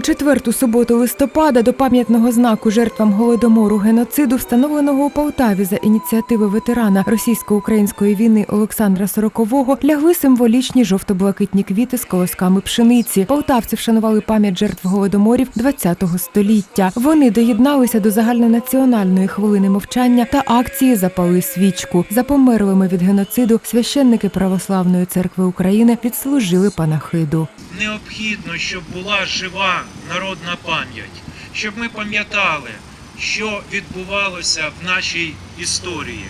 четверту суботу листопада до пам'ятного знаку жертвам голодомору геноциду, встановленого у Полтаві за ініціативи ветерана російсько-української війни Олександра Сорокового, лягли символічні жовто-блакитні квіти з колосками пшениці. Полтавці вшанували пам'ять жертв голодоморів ХХ століття. Вони доєдналися до загальнонаціональної хвилини мовчання та акції Запали свічку. За померлими від геноциду священники Православної церкви України відслужили панахиду. необхідно, щоб була жива народна пам'ять, щоб ми пам'ятали, що відбувалося в нашій історії,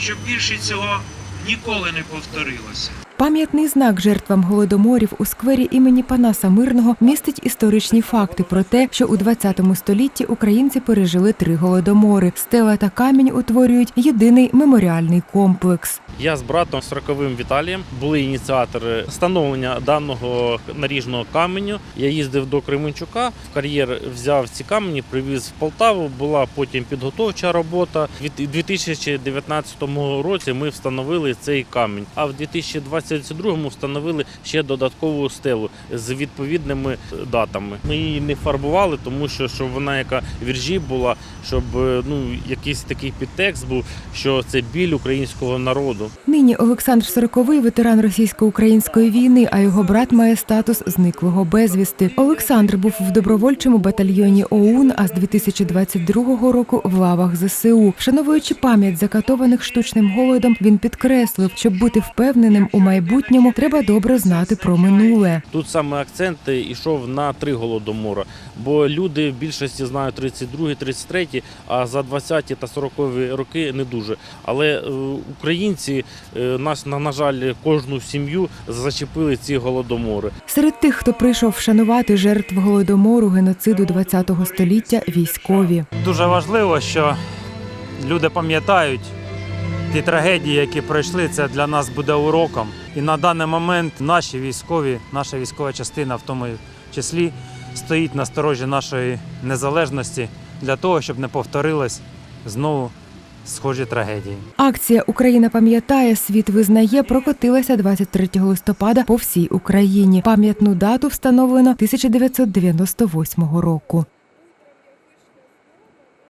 щоб більше цього ніколи не повторилося. Пам'ятний знак жертвам голодоморів у сквері імені Панаса Мирного містить історичні факти про те, що у 20 столітті українці пережили три голодомори. Стела та камінь утворюють єдиний меморіальний комплекс. Я з братом Сороковим Віталієм були ініціатори встановлення даного наріжного каменю. Я їздив до Кременчука, в кар'єр взяв ці камені, привіз в Полтаву. Була потім підготовча робота. У 2019 році ми встановили цей камінь. А в 2022 встановили ще додаткову стелу з відповідними датами. Ми її не фарбували, тому що щоб вона яка віржі була, щоб е, ну якийсь такий підтекст був, що це біль українського народу. Нині Олександр Сороковий ветеран російсько-української війни, а його брат має статус зниклого безвісти. Олександр був в добровольчому батальйоні ОУН, а з 2022 року в лавах ЗСУ. Вшановуючи пам'ять закатованих штучним голодом, він підкреслив, щоб бути впевненим у майбутньому, треба добре знати про минуле. Тут саме акцент йшов на три голодомора, бо люди в більшості знають 32, 33, а за 20 та 40 роки не дуже. Але е, українці е, нас на, на жаль кожну сім'ю зачепили ці голодомори. Серед тих, хто прийшов вшанувати жертв голодомору геноциду ХХ століття, військові. Дуже важливо, що люди пам'ятають ті трагедії, які пройшли. Це для нас буде уроком. І на даний момент наші військові, наша військова частина, в тому числі, стоїть на сторожі нашої незалежності для того, щоб не повторилось знову схожі трагедії. Акція Україна пам'ятає, світ визнає прокотилася 23 листопада по всій Україні. Пам'ятну дату встановлено 1998 року.